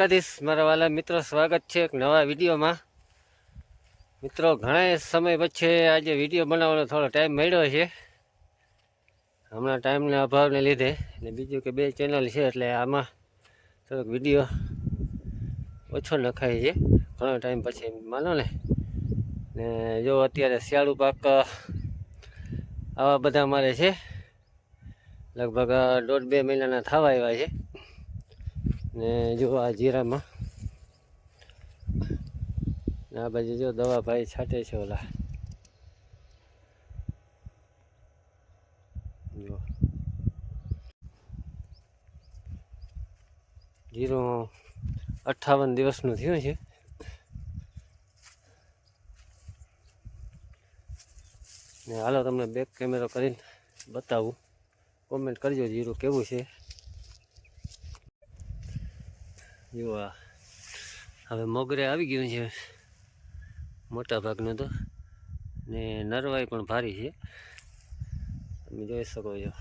દ્વારકાધીશ મારા વાલા મિત્રો, સ્વાગત છે એક નવા વિડીયોમાં. મિત્રો ઘણા સમય પછી આજે વીડિયો બનાવવાનો થોડો ટાઈમ મળ્યો છે. હમણાં ટાઈમના અભાવને લીધે ને બીજું કે બે ચેનલ છે એટલે આમાં થોડોક વીડિયો ઓછો નખાય છે. ઘણો ટાઈમ પછી માનો ને. ને જો અત્યારે શિયાળુ પાક આવા બધા મારે છે. લગભગ દોઢ બે મહિનાના થવા આવ્યા છે. ને જો આ જીરામાં. આ બાજુ જો દવા ભાઈ છાંટે છે ઓલા. જો. જીરો અઠ્ઠાવન દિવસનું થયું છે. ને હાલો તમને બેક કેમેરો કરીને બતાવું. કોમેન્ટ કરજો જીરું કેવું છે. જો આ હવે મોગરે આવી ગયું છે. મોટા ભાગનું તો. ને નરવાઈ પણ ભારી છે. તમે જોઈ શકો છો.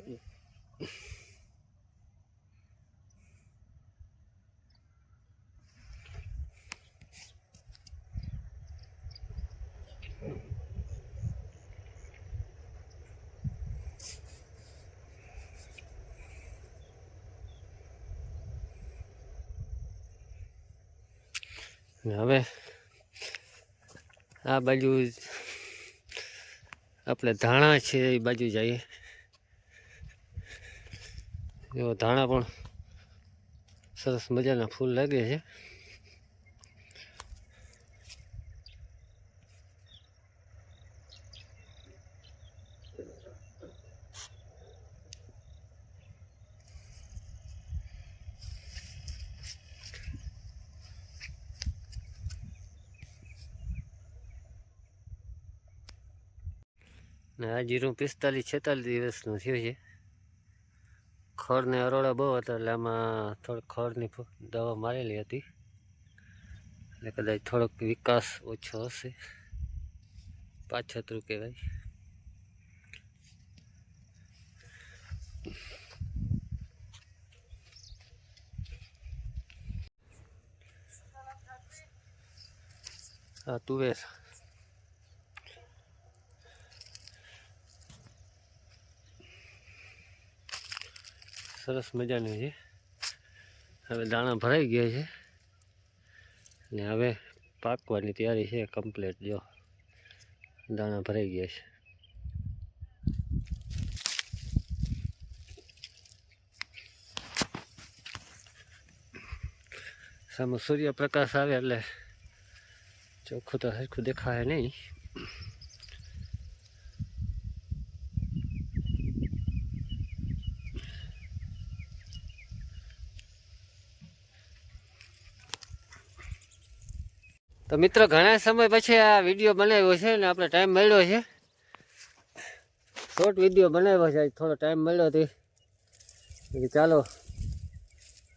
ને હવે આ બાજુ આપણે ધાણા છે એ બાજુ જઈએ. જો ધાણા પણ સરસ મજાના ફૂલ લાગે છે. ને આ જીરું પિસ્તાલીસ છેતાલીસ દિવસનું થયું છે. ખડને અરોળા બહુ હતા એટલે આમાં થોડીક ખડની દવા મારેલી હતી. એટલે કદાચ થોડોક વિકાસ ઓછો હશે. પાછતરું કહેવાય. આ તુવેર. સરસ મજાનું છે. હવે દાણા ભરાઈ ગયા છે. ને હવે પાકવાની તૈયારી છે કમ્પ્લીટ જો. દાણા ભરાઈ ગયા છે. સામે સૂર્યપ્રકાશ આવે એટલે ચોખ્ખું તો સરખું દેખાય નહીં. તો મિત્રો, ઘણા સમય પછી આ વીડિયો બનાવ્યો છે ને આપણે ટાઈમ મળ્યો છે. શોર્ટ વીડિયો બનાવ્યો છે. થોડો ટાઈમ મળ્યો હતી ચાલો,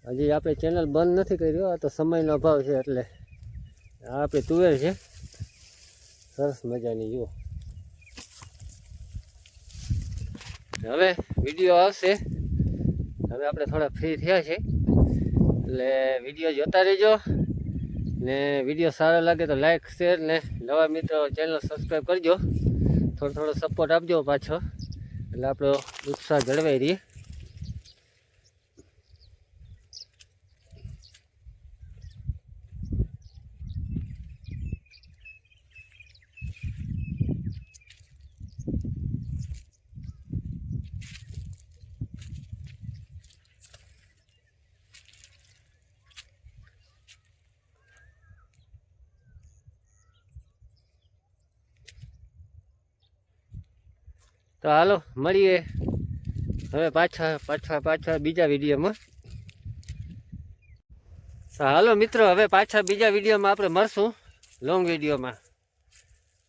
હજી આપણે ચેનલ બંધ નથી કર્યો આ તો સમયનો અભાવ છે એટલે આ આપણી તુવેર છે. સરસ મજાની, જુઓ. હવે વીડિયો આવશે. હવે આપણે થોડા ફ્રી થયા છે. એટલે વીડિયો જોતા રહેજો. ને વીડિયો સારો લાગે તો લાઈક શેર ને નવા મિત્રો ચેનલ સબસ્ક્રાઈબ કરજો. થોડો થોડો સપોર્ટ આપજો પાછો. એટલે આપણો ઉત્સાહ જળવાઈ રહીએ તો હાલો, મળીએ. હવે પાછા પાછા પાછા બીજા વિડીયોમાં. તો હાલો મિત્રો, હવે પાછા બીજા વિડીયોમાં આપણે મળશું લોંગ વિડીયોમાં.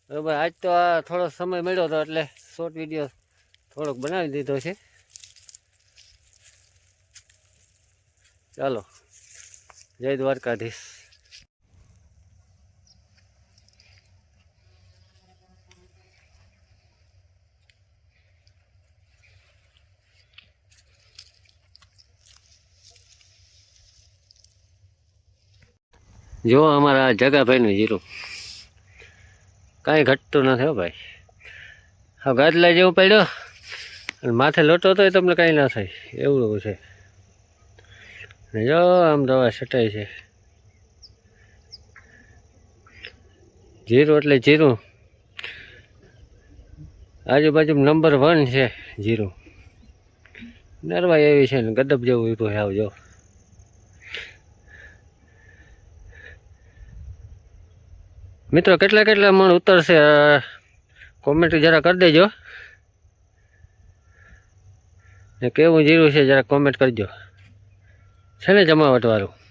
બરાબર, આજ તો આ થોડો સમય મળ્યો હતો એટલે શોર્ટ વીડિયો થોડોક બનાવી દીધો છે. ચાલો, જય દ્વારકાધીશ. જો અમારા જગાભાઈનું જીરું. કાંઈ ઘટતું નથી હો ભાઈ. હા ગાદલા જેવું પડ્યો. અને માથે લોટો તો તમને કાંઈ ના થાય. એવું છે. ને જો આમ દવા છટાય છે. જીરું એટલે જીરું. આજુબાજુ નંબર વન છે જીરું. નરવાઈ એવી છે ને ગદબ જેવું ઊભું આવજો મિત્રો, કેટલા કેટલા મણ ઉતરશે કોમેન્ટ જરા કરી દેજો. ને કેવું જીરું છે, જરા કોમેન્ટ કરજો છે ને જમાવટ વાળું?